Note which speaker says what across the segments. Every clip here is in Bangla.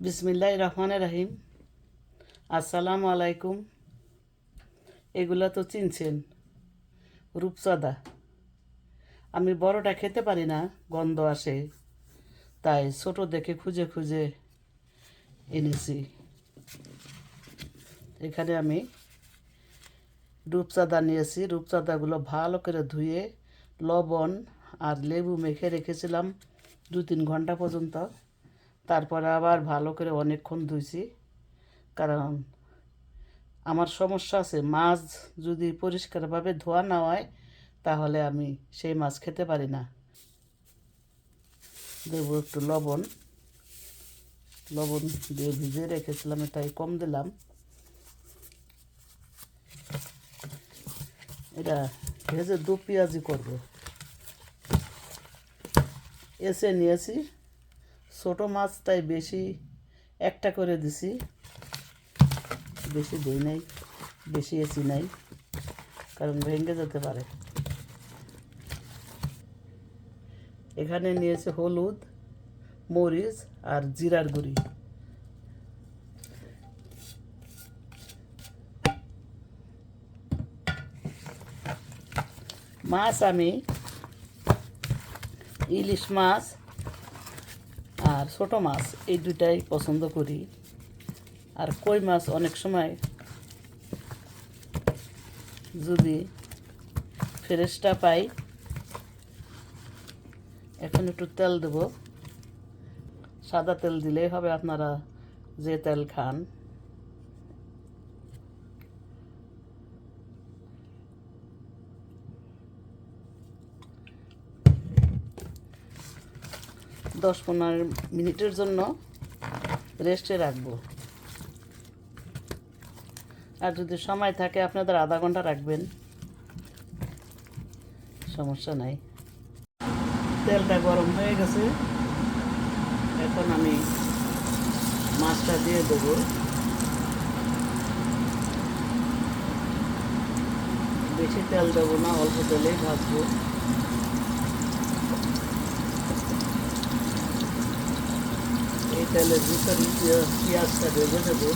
Speaker 1: বিসমিল্লাহ রহমান রাহিম। আসসালামু আলাইকুম। এগুলা তো চিনছেন। রূপচাঁদা। আমি বড়টা খেতে পারি না, গন্ধ আসে। তাই ছোট দেখে খুঁজে খুঁজে এনেছি। এখানে আমি রূপচাঁদা নিয়েছি। রূপচাঁদাগুলো ভালো করে ধুয়ে লবণ আর লেবু মেখে রেখেছিলাম দু তিন ঘণ্টা পর্যন্ত। তারপরে আবার ভালো করে অনেকক্ষণ ধুইছি। কারণ আমার সমস্যা আছে, মাছ যদি পরিষ্কারভাবে ধোয়া না হয়, তাহলে আমি সেই মাছ খেতে পারি না। দেবো একটু লবণ। লবণ দিয়ে ভিজিয়ে রেখেছিলাম তাই কম দিলাম। এটা ভেজে দু পেঁয়াজি করব। এসে নিয়েছি। ছোটো মাছটাই বেশি, একটা করে দিছি। বেশি দিই নাই, বেশি এসি নাই, কারণ ভেঙে যেতে পারে। এখানে নিয়েছে হলুদ, মরিচ আর জিরার গুঁড়ি। মাছ আমি, ইলিশ মাছ আর ছোট মাছ এই দুটাই পছন্দ করি। আর কই মাছ অনেক সময় যদি ফ্রেশটা পাই, এখন একটু তেল দেব। সাদা তেল দিলেই হবে আপনারা যে তেল খান। দশ পনেরো মিনিটের জন্য রেস্টে রাখব। আর যদি সময় থাকে, আপনাদের আধা ঘণ্টা রাখবেন। সমস্যা নাই। তেলটা গরম হয়ে গেছে। এখন আমি মাছটা দিয়ে দেবো। বেশি তেল দেবো না, অল্প তেলেই ভাজবো। তেলের ভিতরে পেঁয়াজ- পেঁয়াজটা ভেজে দেবো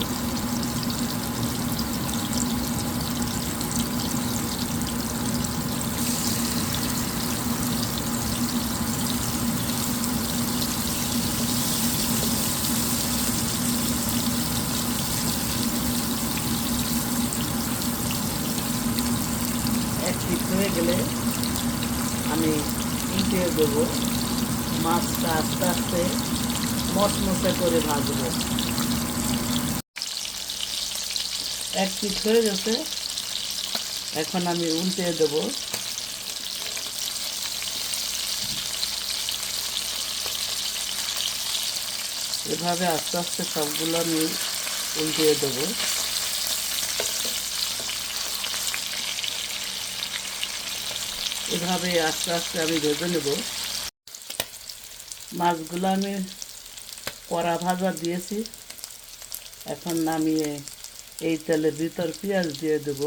Speaker 1: হয়ে গেলে আমি ইটে দেবো। মাছটা আস্তে আস্তে মশমশে করে ভাজবো। এক পিঠ হয়ে গেছে। এখন আমি উল্টে দেবো। এভাবে আস্তে আস্তে সবগুলো আমি উল্টে দেবো। এভাবে আস্তে আস্তে আমি ভেজে নেব। মাছগুলো আমি কড়া ভাজা দিয়েছি। এখন নামিয়ে এই তেলের ভিতর পেঁয়াজ দিয়ে দেব।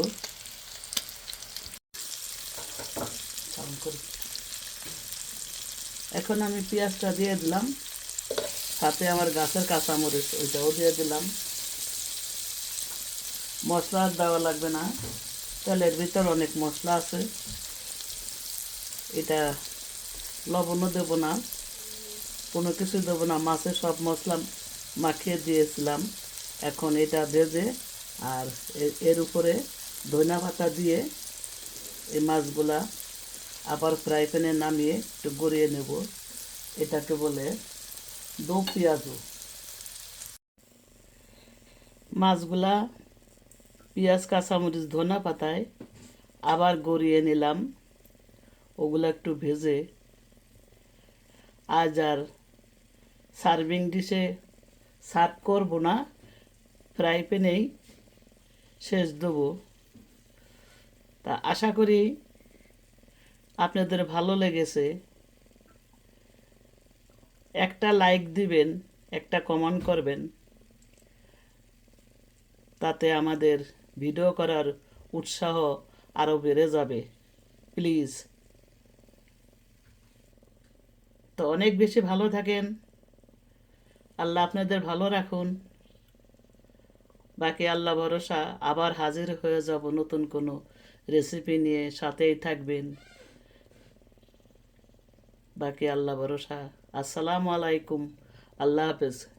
Speaker 1: এখন আমি পেঁয়াজটা দিয়ে দিলাম। সাথে আমার গাছের কাঁচামরিচ, ওইটাও দিয়ে দিলাম। মশলা আর দেওয়া লাগবে না। তেলের ভিতর অনেক মশলা আছে। এটা লবণও দেবো না। কোনো কিছু দেবো না মাছে সব মশলা মাখিয়ে দিয়েছিলাম। এখন এটা ভেজে আর এর উপরে ধনা পাতা দিয়ে এই মাছগুলা আবার ফ্রাই প্যানে নামিয়ে একটু গড়িয়ে নেব। এটাকে বলে দো পেঁয়াজু মাছগুলা পেঁয়াজ, কাঁচামরিচ ধনা পাতায় আবার গড়িয়ে নিলাম। ওগুলো একটু ভেজে আজ আর সার্ভিং ডিশে সার্ভ করব না, ফ্রাই প্যানেই শেষ দেবো। তা আশা করি আপনাদের ভালো লেগেছে। একটা লাইক দিবেন, একটা কমেন্ট করবেন। তাতে আমাদের ভিডিও করার উৎসাহ আরও বেড়ে যাবে, প্লিজ। তো অনেক বেশি ভালো থাকেন। আল্লাহ আপনাদের ভালো রাখুন। বাকি আল্লাহ ভরসা, আবার হাজির হয়ে যাব নতুন কোনো রেসিপি নিয়ে, সাথেই থাকবেন। বাকি আল্লাহ ভরসা। আসসালামু আলাইকুম। আল্লাহ হাফেজ।